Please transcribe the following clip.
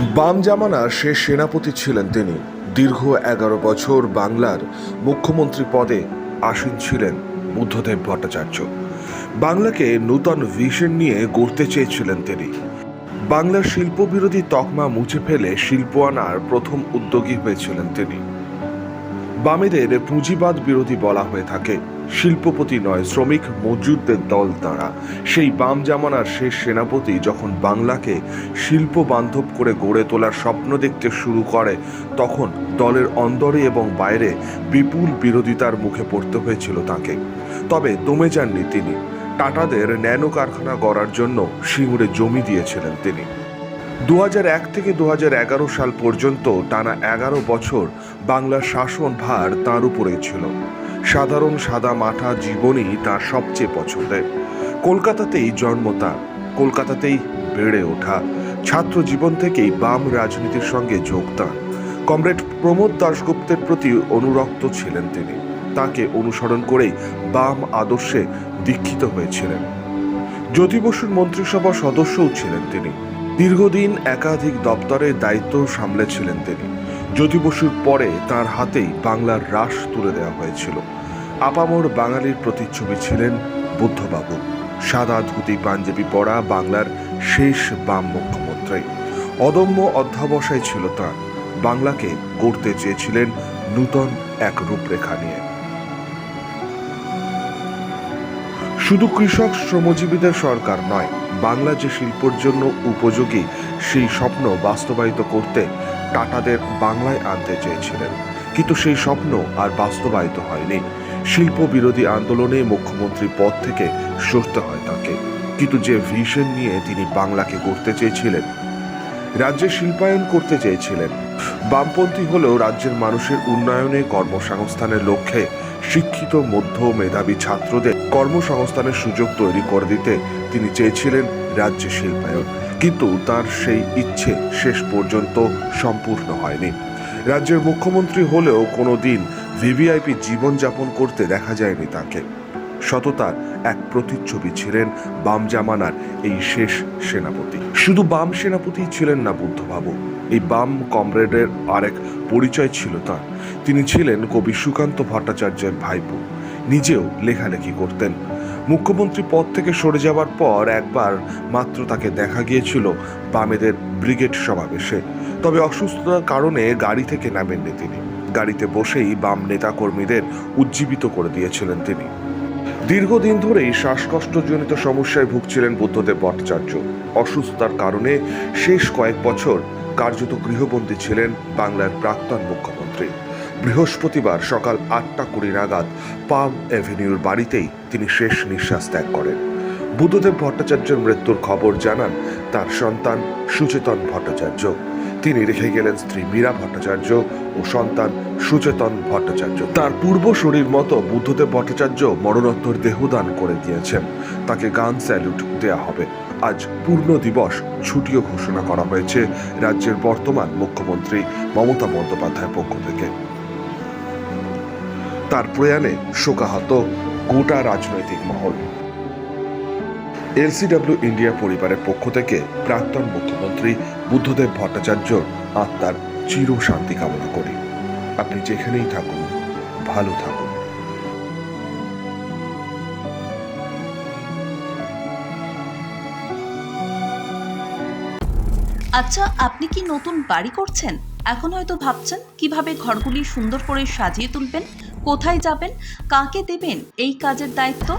বাম জামানার শেষ সেনাপতি ছিলেন তিনি। দীর্ঘ এগারো বছর বাংলার মুখ্যমন্ত্রী পদে আসীন ছিলেন বুদ্ধদেব ভট্টাচার্য। বাংলাকে নূতন ভিশন নিয়ে গড়তে চেয়েছিলেন তিনি। বাংলার শিল্প বিরোধী তকমা মুছে ফেলে শিল্প আনার প্রথম উদ্যোগী হয়েছিলেন তিনি। বামেদের পুঁজিবাদ বিরোধী বলা হয়ে থাকে। শিল্পপতি নয়, শ্রমিক মজুরদের দল তারা। সেই বাম জামানার শেষ সেনাপতি যখন বাংলাকে শিল্প বান্ধব করে গড়ে তোলার স্বপ্ন দেখতে শুরু করে, তখন দলের অন্দরে এবং বাইরে বিপুল বিরোধিতার মুখে পড়তে হয়েছিল তাকে। তবে দমে যাননি তিনি। টাটাদের ন্যানো কারখানা গড়ার জন্য সিঙ্গুরে জমি দিয়েছিলেন তিনি। দু এক থেকে দু হাজার এগারো সাল পর্যন্ত টানা এগারো বছর বাংলার শাসন ভার তাঁর উপরেই ছিল। সাধারণ সাদা মাঠা জীবনই তার সবচেয়ে পছন্দের। কলকাতাতেই জন্ম তার। কলকাতাতেই বেড়ে ওঠা। ছাত্র জীবন থেকেই বাম রাজনীতির সঙ্গে যোগ তাঁর। কমরেড প্রমোদ দাশগুপ্তের প্রতি অনুরক্ত ছিলেন তিনি। তাকে অনুসরণ করেই বাম আদর্শে দীক্ষিত হয়েছিলেন। জ্যোতি বসুর মন্ত্রিসভা সদস্যও ছিলেন তিনি। দীর্ঘদিন একাধিক দপ্তরের দায়িত্ব সামলেছিলেন তিনি। জ্যোতি বসুর পরে তার হাতেই বাংলার রাস তুলে দেওয়া হয়েছিল। আপামর বাঙালির প্রতিচ্ছবি ছিলেন বুদ্ধবাবু। সাদা ধুতি পাঞ্জাবি পরা বাংলার শেষ বাম মুখ্যমন্ত্রী। অদম্য অধ্যাবসায় ছিল তাঁর। বাংলাকে গড়তে চেয়েছিলেন নূতন এক রূপরেখা নিয়ে। শুধু কৃষক শ্রমজীবীদের সরকার নয়, বাংলা যে শিল্পর জন্য উপযোগী সেই স্বপ্ন বাস্তবায়িত করতে টাটাদের বাংলায় আনতে চেয়েছিলেন। কিন্তু সেই স্বপ্ন আর বাস্তবায়িত হয়নি। শিল্প বিরোধী আন্দোলনে মুখ্যমন্ত্রী পদ থেকে সরতে হয় তাকে। কিন্তু যে ভিশন নিয়ে তিনি বাংলাকে গড়তে চেয়েছিলেন, রাজ্যে শিল্পায়ন করতে চেয়েছিলেন, বামপন্থী হলেও রাজ্যের মানুষের উন্নয়নে কর্মসংস্থানের লক্ষ্যে শিক্ষিত, মধ্য মেধাবী ছাত্রদের কর্মসংস্থানের সুযোগ তৈরি করে দিতে তিনি চেয়েছিলেন রাজ্যে শিল্পায়ন। কিন্তু তার সেই ইচ্ছে শেষ পর্যন্ত সম্পূর্ণ হয়নি। রাজ্যের মুখ্যমন্ত্রী হলেও কোনো দিন ভিভিআইপি জীবনযাপন করতে দেখা যায়নি তাকে। সততার এক প্রতিচ্ছবি ছিলেন বাম জামানার এই শেষ সেনাপতি। শুধু বাম সেনাপতি ছিলেন না বুদ্ধবাবু, এই বাম কমরেডের আরেক পরিচয় ছিল তার। তিনি ছিলেন কবি সুকান্ত ভট্টাচার্যের ভাইপো, নিজেও লেখালেখি করতেন। মুখ্যমন্ত্রী পদ থেকে সরে যাওয়ার পর একবার মাত্র তাকে দেখা গিয়েছিল বামেদের ব্রিগেড সমাবেশে। তবে অসুস্থতার কারণে গাড়ি থেকে নামেননি তিনি। গাড়িতে বসেই বাম নেতাকর্মীদের উজ্জীবিত করে দিয়েছিলেন তিনি। দীর্ঘদিন ধরেই শ্বাসকষ্টজনিত সমস্যায় ভুগছিলেন বুদ্ধদেব ভট্টাচার্য। অসুস্থতার কারণে শেষ কয়েক বছর কার্যত গৃহবন্দী ছিলেন বাংলার প্রাক্তন মুখ্যমন্ত্রী। বৃহস্পতিবার সকাল আটটা কুড়ি নাগাদ পাম অ্যাভিনিউর বাড়িতেই তিনি শেষ নিঃশ্বাস ত্যাগ করেন। বুদ্ধদেব ভট্টাচার্যের মৃত্যুর খবর জানান তার সন্তান সুচেতন ভট্টাচার্য। তিনি রেখে গেলেন স্ত্রী মীরা ভট্টাচার্য ও সন্তান সুচেতন ভট্টাচার্য। তার পূর্ব শরীর মতো বুদ্ধদেব ভট্টাচার্য মরণোত্তর দেহদান করে দিয়েছেন। তাকে গান স্যালুট দেয়া হবে। আজ পূর্ণ দিবস ছুটিও ঘোষণা করা হয়েছে রাজ্যের বর্তমান মুখ্যমন্ত্রী মমতা বন্দ্যোপাধ্যায়ের পক্ষ থেকে। তার প্রয়াণে শোকাহত গোটা রাজনৈতিক মহল। এলসিডব্লিউ ইন্ডিয়া পরিবারের পক্ষ থেকে প্রাক্তন মুখ্যমন্ত্রী বুদ্ধদেব ভট্টাচার্যর আত্মার চির শান্তি কামনা করি। আপনি যেখানেই থাকুন, ভালো থাকুন। আচ্ছা আপনি কি নতুন বাড়ি করছেন? এখন হয়তো ভাবছেন, কীভাবে ঘরগুলি সুন্দর করে সাজিয়ে তুলবেন, কোথায় যাবেন, কাকে দেবেন, এই কাজের দায়িত্ব?